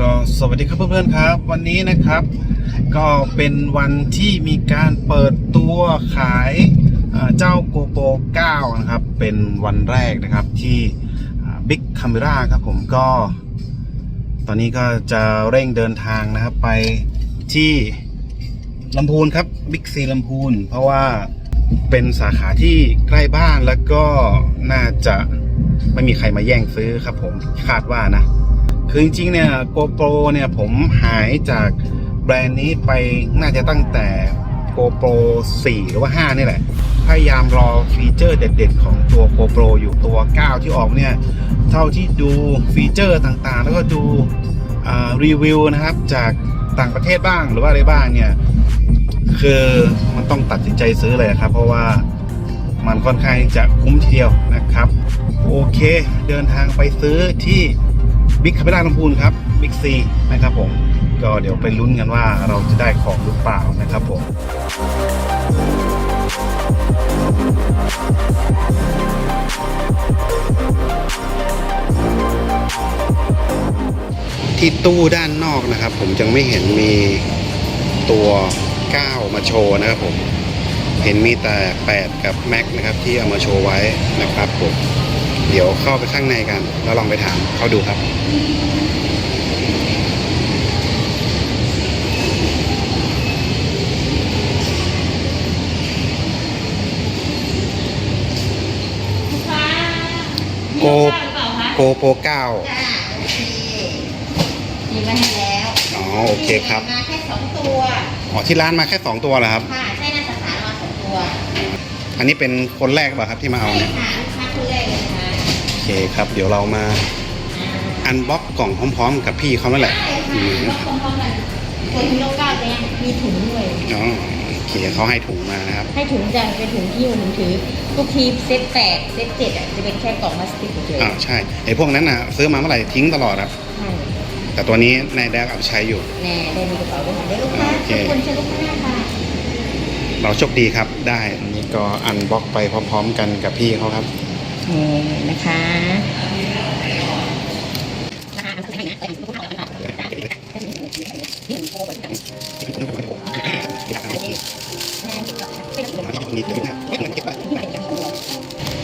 ก็สวัสดีครับเพื่อนๆครับ วันนี้นะครับ ก็เป็นวันที่มีการเปิดตัวขายเจ้า GoPro 9 นะครับ เป็นวันแรกนะครับที่บิ๊กค m ม r a ครับผมก็ ตอนนี้ก็จะเร่งเดินทางนะครับ ไปที่ลำพูนครับบิ๊กซีลำพูน เพราะว่าเป็นสาขาที่ใกล้บ้านแล้วก็น่าจะไม่มีใครมาแย่งซื้อครับผมคาดว่านะ คือจริงๆเนี่ย GoPro เนี่ยผมหายจากแบรนด์นี้ไปน่าจะตั้งแต่ GoPro 4หรือว่า 5 นี่แหละ พยายามรอฟีเจอร์เด็ด ๆ ของตัว GoPro อยู่ตัว 9 ที่ออกเนี่ย เท่าที่ดูฟีเจอร์ต่างๆ แล้วก็ดูรีวิวนะครับจากต่างประเทศบ้างหรือว่าอะไรบ้างเนี่ยคือมันต้องตัดสินใจซื้อเลยครับ เพราะว่ามันค่อนข้างจะคุ้มทีเดียวนะครับ โอเค เดินทางไปซื้อที่ บิ๊กคาเมล่าลำพูนครับบิ๊กซีนะครับผม ก็เดี๋ยวไปลุ้นกันว่าเราจะได้ของหรือเปล่านะครับผมที่ตู้ด้านนอกนะครับ ผมยังไม่เห็นมีตัว 9 มาโชว์นะครับผม เห็นมีแต่ 8 กับ Max นะครับที่เอามาโชว์ไว้นะครับผมเดี๋ยวเข้าไปข้างในกัน แล้วลองไปถามเขาดูครับฟ้าโกมีข้าวหรือเปล่าคะโกโปร9จ้าโอเคมีมาให้แล้ว อ๋อ โอเคครับ มาแค่สองตัว อ๋อ ที่ร้านมาแค่2ตัวเหรอครับ ค่ะ ตัวอันนี้เป็นคนแรกเปล่ะครับที่มาเอาใช่เนี่ยค่ะลูกค้าคนแรกเลยนะคะโอเคครับ เดี๋ยวเรามาอันบ็อกกล่องพร้อมๆ กับพี่เขานั่นแหละใช่อืมค่ะพร้อมๆกันตัวฮีโร่เก้าจะยังมีถุงด้วย อ๋อโอเคเขาให้ถุงมานะครับ ให้ถุงจะเป็นถุงที่ถุงถือทุกทีเซตแปดเซตเจ็ดอะจะเป็นแค่กล่องพลาสติกเฉยอ่าใช่ไอ้พวกนั้นนะซื้อมาเมื่อไหร่ทิ้งตลอดครับๆใช่แต่ตัวนี้นายแดกเอาไปใช้อยู่ แน่ได้มีกระเป๋าด้วยค่ะได้ลูกค้าโอเค ทุกคนเชิญลูกค้าค่ะ เราโชคดีครับได้อันนี้ก็อันบ็อกไปพร้อม ๆ กันกับพี่เขาครับนี่นะคะ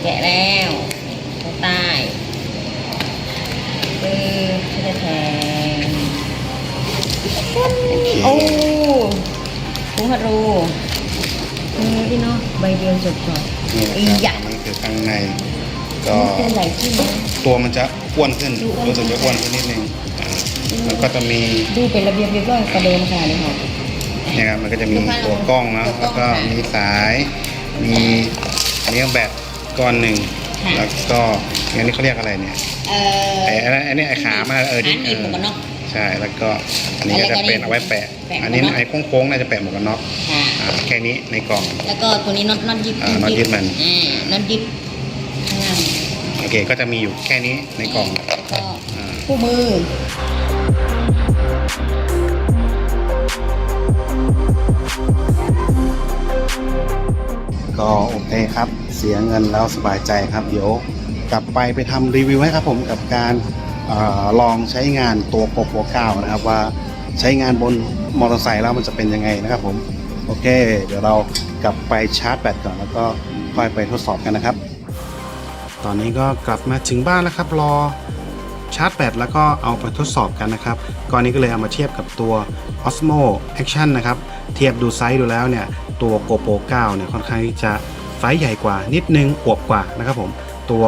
แกะแล้วใต้ปื้อที่จะแทงโอ้ถุงฮารูนี่ พี่เนาะใบเดียวจบก่อนนี่อีนะหคยัรับกอันนี้คือข้างใน ก็ตัวใหญ่ขึ้นนะตัวมันจะอ้วนขึ้นดูอ้วน รู้สึกจะอ้วนขึ้นนิดนึงอ่ามันก็จะมีดูเป็นระเบียบเรียบร้อยกว่าเดิมค่ะเลยค่ะ เนี่ยครับมันก็จะมีตัวกล้องนะแล้วก็มีสาย มีอันนี้แบตก้อนหนึ่งค่ะ แล้วก็อันนี้เขาเรียกอะไรเนี่ย เอ่อไอ้ไอ้ไอ้นี่ไอ้ขามาเออที่ขาหนีบหมวกกันน็อก ใช่แล้วก็อันนี้ก็จะเป็นเอาไว้แปะแปะหมวกกันน็อกอันนี้ไอ้โค้งๆน่าจะแปะหมวกกันน็อกค่ะอ่าแค่นี้ในกล่อง แล้วก็ตัวนี้น็อตน็อตยึดอ่าน็อตยึดมัน อ่าน็อตยึดข้างล่างโอเคก็จะมีอยู่แค่นี้ในกล่องแล้วก็อ่า คู่มือ ก็โอเคครับ เสียเงินแล้วสบายใจครับ เดี๋ยวกลับไปไปทำรีวิวให้ครับผมกับการอา ลองใช้งานตัว GoPro 9นะครับว่าใช้งานบนมอเตอร์ไซค์แล้วมันจะเป็นยังไงนะครับผม โอเค เดี๋ยวเรากลับไปชาร์จแบตก่อนแล้วก็ค่อยไปทดสอบกันนะครับ ตอนนี้ก็กลับมาถึงบ้านแล้วครับ รอชาร์จแบตแล้วก็เอาไปทดสอบกันนะครับก่อนนี้ก็เลยเอามาเทียบกับตัว Osmo Action นะครับ เทียบดูไซส์ดูแล้วเนี่ยตัว GoPro 9 เนี่ยค่อนข้างที่จะไซส์ใหญ่กว่านิดนึงอวบกว่านะครับผม ตัว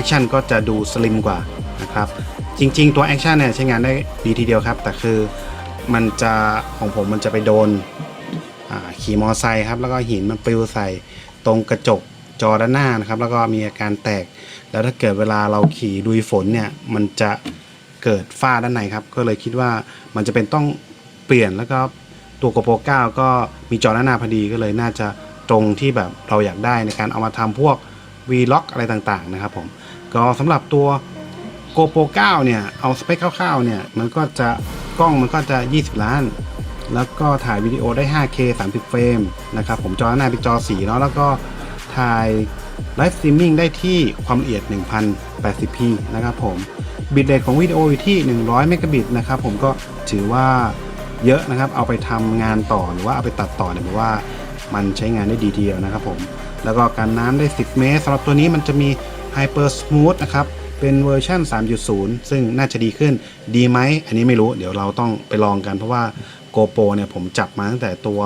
Action ก็จะดูสลิมกว่า นะครับ จริง ๆ ตัว Action เนี่ยใช้งานได้ดีทีเดียวครับ แต่คือมันจะของผมมันจะไปโดนขี่มอไซค์ครับ แล้วก็หินมันปลิวใส่ตรงกระจกจอด้านหน้านะครับ แล้วก็มีอาการแตก แล้วถ้าเกิดเวลาเราขี่ดุยฝนเนี่ย มันจะเกิดฝ้าด้านในครับ ก็เลยคิดว่ามันจะเป็นต้องเปลี่ยนแล้วก็ตัว GoPro 9ก็มีจอด้านหน้าพอดีก็เลยน่าจะตรงที่แบบเราอยากได้ในการเอามาทำพวก Vlog อะไรต่างๆนะครับผม ก็สำหรับตัว GoPro 9 เนี่ย เอาสเปคคร่าวๆ เนี่ย มันก็จะกล้องมันก็จะ 20 ล้าน แล้วก็ถ่ายวิดีโอได้ 5K 30 เฟรมนะครับ ผมจอหน้าเป็นจอสีเนาะ แล้วก็ถ่ายไลฟ์สตรีมมิ่งได้ที่ความละเอียด 1080p นะครับผม บิตเรทของวิดีโออยู่ที่ 100 เมกะบิตนะครับ ผมก็ถือว่าเยอะนะครับ เอาไปทำงานต่อหรือว่าเอาไปตัดต่อเนี่ยผมว่ามันใช้งานได้ดีเดียวนะครับผม แล้วก็การน้ำได้ 10 เมตรสำหรับตัวนี้มันจะมี Hyper Smooth นะครับ เป็นเวอร์ชัน3.0 ซึ่งน่าจะดีขึ้นดีไหม อันนี้ไม่รู้เดี๋ยวเราต้องไปลองกันเพราะว่า GoPro เนี่ยผมจับมาตั้งแต่ตัว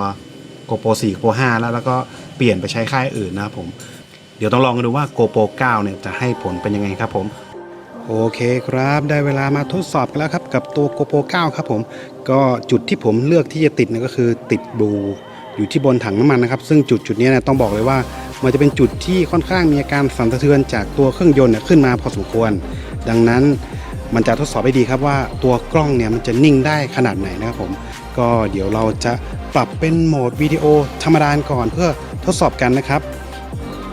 GoPro 4 GoPro 5 แล้วแล้วก็เปลี่ยนไปใช้ค่ายอื่นนะครับผม เดี๋ยวต้องลองกันดูว่า GoPro 9 เนี่ยจะให้ผลเป็นยังไงครับผมโอเคครับ ได้เวลามาทดสอบกันแล้วครับ กับตัว GoPro 9 ครับผม ก็จุดที่ผมเลือกที่จะติดเนี่ยก็คือติดบูอยู่ที่บนถังน้ำมันนะครับ ซึ่งจุดจุดนี้เนี่ยต้องบอกเลยว่า มันจะเป็นจุดที่ค่อนข้างมีอาการสั่นสะเทือนจากตัวเครื่องยนต์ขึ้นมาพอสมควร ดังนั้นมันจะทดสอบให้ดีครับว่าตัวกล้องเนี่ยมันจะนิ่งได้ขนาดไหนนะครับผม ก็เดี๋ยวเราจะปรับเป็นโหมดวิดีโอธรรมดาก่อนเพื่อทดสอบกันนะครับ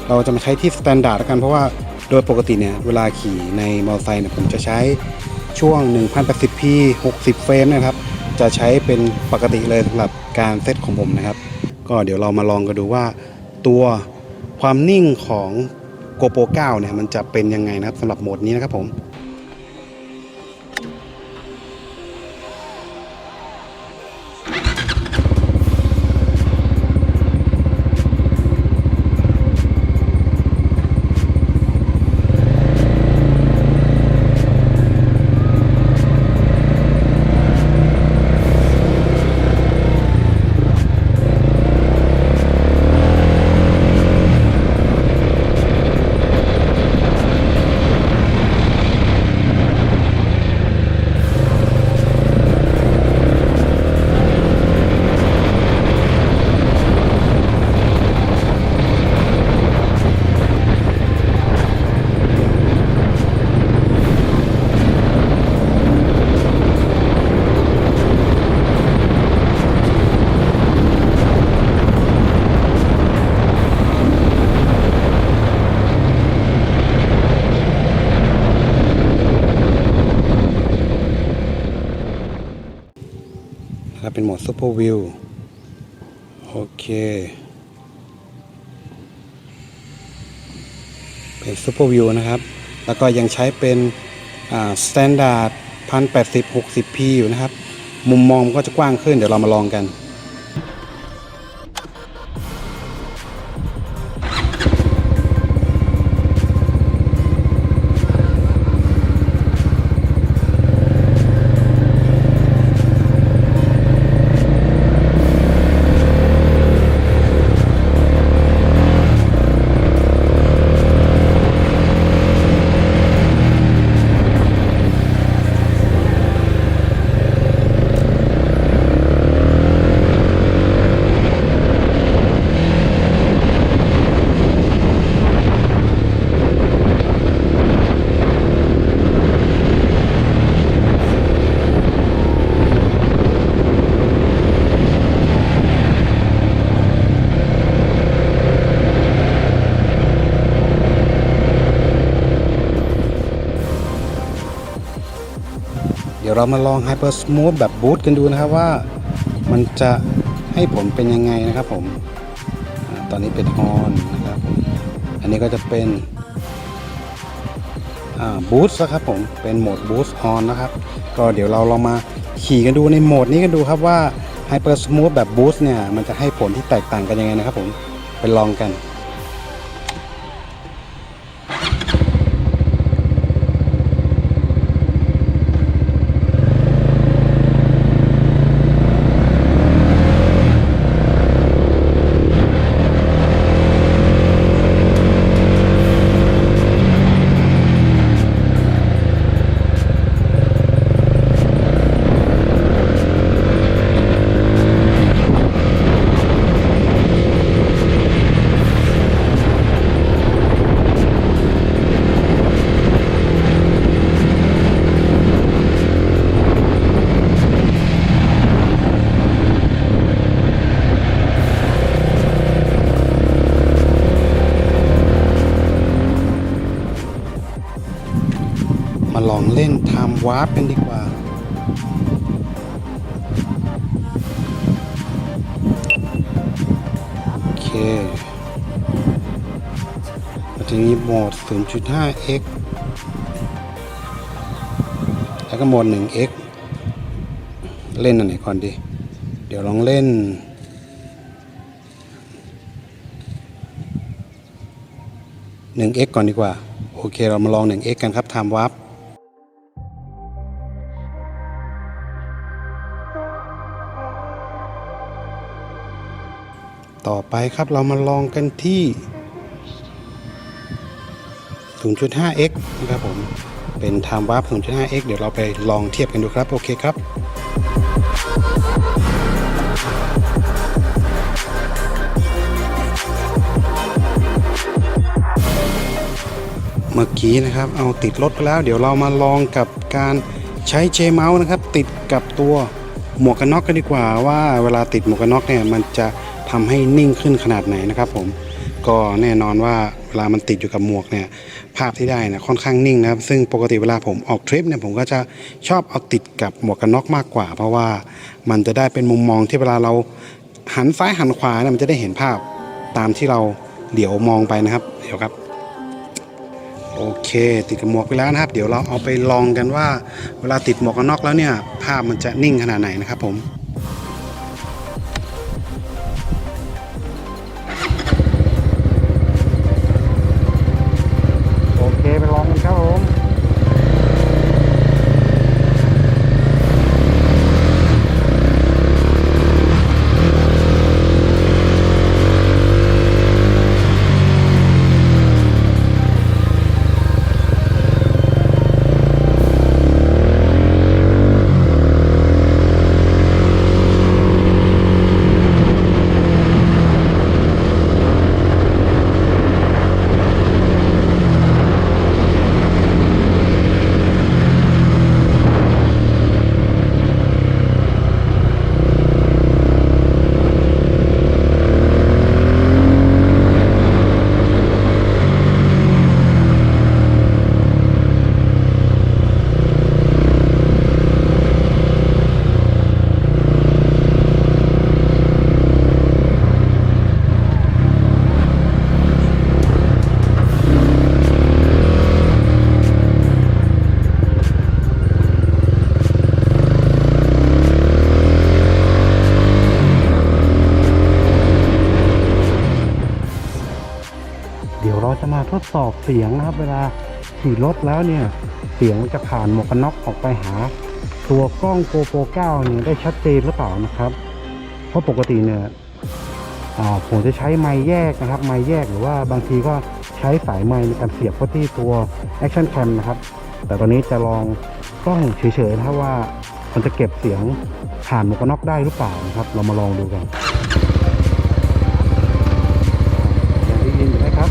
เราจะมาใช้ที่สแตนดาร์ดแล้วกันเพราะว่าโดยปกติเนี่ยเวลาขี่ในมอเตอร์ไซค์เนี่ยผมจะใช้ช่วง 1080p 60 เฟรมนะครับ จะใช้เป็นปกติเลยสำหรับการเซตของผมนะครับ ก็เดี๋ยวเรามาลองกันดูว่าตัว ความนิ่งของ GoPro 9 เนี่ยมันจะเป็นยังไงนะครับสำหรับโหมดนี้นะครับผม เป็นโหมดซูเปอร์วิวโอเคเป็นซูเปอร์วิวนะครับ แล้วก็ยังใช้เป็นอ่า Standard 1080 60p อยู่นะครับ มุมมองก็จะกว้างขึ้นเดี๋ยวเรามาลองกัน ยวเรามาลอง Hyper Smooth แบบบูตกันดูนะครับว่ามันจะให้ผลเป็นยังไงนะครับผมตอนนี้เป็นออนนะครับ อันนี้ก็จะเป็นบูสต์นะครับผมเป็นโหมดบูสต์ออนนะครับ ก็เดี๋ยวเราลองมาขี่กันดูในโหมดนี้กันดูครับว่า Hyper Smooth แบบบูสต์เนี่ยมันจะให้ผลที่แตกต่างกันยังไงนะครับผมไปลองกันาร์ปกันดีกว่า โอเคมาถึงนี้โหมด 0.5x แล้วก็โหมด 1x เล่นอันไหนก่อนดี เดี๋ยวลองเล่น 1x ก่อนดีกว่า โอเค เรามาลอง 1x กันครับไท ต่อไปครับเรามาลองกันที่ 0.5x นะครับผม เป็น time warp 0.5x เดี๋ยวเราไปลองเทียบกันดูครับ โอเคครับเมื่อกี้นะครับ เอาติดรถไปแล้ว เดี๋ยวเรามาลองกับการใช้เจเมาส์นะครับ ติดกับตัวหมวกกันน็อกกันดีกว่าว่าเวลาติดหมวกกันน็อกเนี่ยมันจะ ทำให้นิ่งขึ้นขนาดไหนนะครับผมก็แน่นอนว่าเวลามันติดอยู่กับหมวกเนี่ยภาพที่ได้นะค่อนข้างนิ่งนะครับ ซึ่งปกติเวลาผมออกทริปเนี่ยผมก็จะชอบเอาติดกับหมวกกันน็อกมากกว่า เพราะว่ามันจะได้เป็นมุมมองที่เวลาเราหันซ้ายหันขวาเนี่ยมันจะได้เห็นภาพตามที่เราเหลียวมองไปนะครับ เดี๋ยวครับ โอเค ติดกับหมวกไปแล้วนะครับ เดี๋ยวเราเอาไปลองกันว่า เวลาติดหมวกกันน็อกแล้วเนี่ย ภาพมันจะนิ่งขนาดไหนนะครับผม ทดสอบเสียงนะครับ เวลาขี่รถแล้วเนี่ย เสียงจะผ่านหมวกกันน็อกออกไปหา ตัวกล้อง GoPro 9เนี่ยได้ชัดเจนหรือเปล่านะครับ เพราะปกติเนี่ยผมจะใช้ไม้แยกนะครับ ไม้แยกหรือว่าบางทีก็ใช้สายไม้ในการเสียบเข้าที่ตัว Action Cam นะครับ แต่ตอนนี้จะลองกล้องเฉยๆนะครับว่ามันจะเก็บเสียงผ่านหมวกกันน็อกได้หรือเปล่านะครับ เรามาลองดูกันอย่างที่ยินอยู่ไหมครับ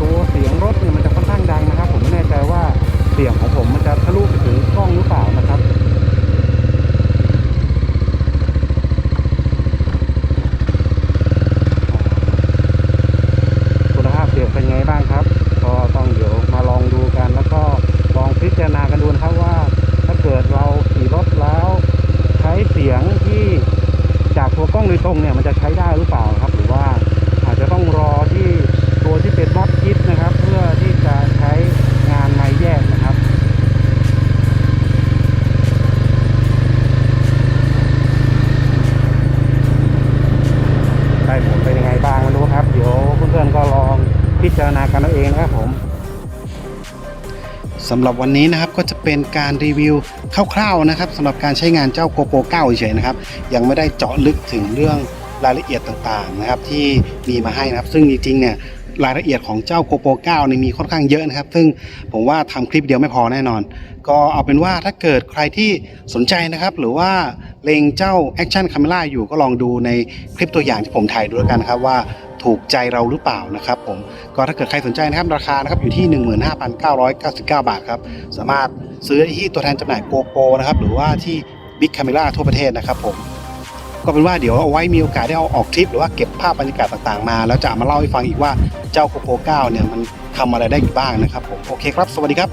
ตัวเสียงรถเนี่ยมันจะค่อนข้างดังนะครับ ผมไม่แน่ใจว่าเสียงของผมมันจะทะลุไปถึงกล้องหรือเปล่านะครับ คุณภาพเสียงเป็น ไงบ้างครับ ก็ต้องเดี๋ยวมาลองดูกัน แล้วก็ลองพิจารณากันดูนะครับว่า ถ้าเกิดเราขี่รถแล้วใช้เสียงที่จากตัวกล้องโดยตรงเนี่ยมันจะใช้ได้หรือเปล่าครับ หรือว่าอาจจะต้องรอที่ตัวที่เป็นม็อบคิดนะ จารณากันเอาเองนะครับผมสำหรับวันนี้นะครับก็จะเป็นการรีวิวคร่าวๆนะครับสำหรับการใช้งานเจ้า GoPro 9เฉยๆนะครับ ยังไม่ได้เจาะลึกถึงเรื่องรายละเอียดต่างๆนะครับ ที่มีมาให้นะครับ ซึ่งจริงๆเนี่ยรายละเอียดของเจ้า GoPro 9นี่มีค่อนข้างเยอะนะครับ ซึ่งผมว่าทำคลิปเดียวไม่พอแน่นอน ก็เอาเป็นว่าถ้าเกิดใครที่สนใจนะครับ หรือว่าเลงเจ้า Action Camera อยู่ก็ลองดูในคลิปตัวอย่างที่ผมถ่ายดูแล้วกันนะครับว่า ถูกใจเราหรือเปล่านะครับผมก็ถ้าเกิดใครสนใจนะครับราคานะครับอยู่ที่ 15,999 บาทครับสามารถซื้อได้ที่ตัวแทนจำหน่ายโกโปนะครับหรือว่าที่บิ๊กคาเมล่าทั่วประเทศนะครับผมก็เป็นว่าเดี๋ยวเอาไว้มีโอกาสได้เอาออกทริปหรือว่าเก็บภาพบรรยากาศต่างๆมา แล้วจะมาเล่าให้ฟังอีกว่าเจ้าโกโป9เนี่ยมันทำอะไรได้อีกบ้างนะครับผมโอเคครับ สวัสดีครับ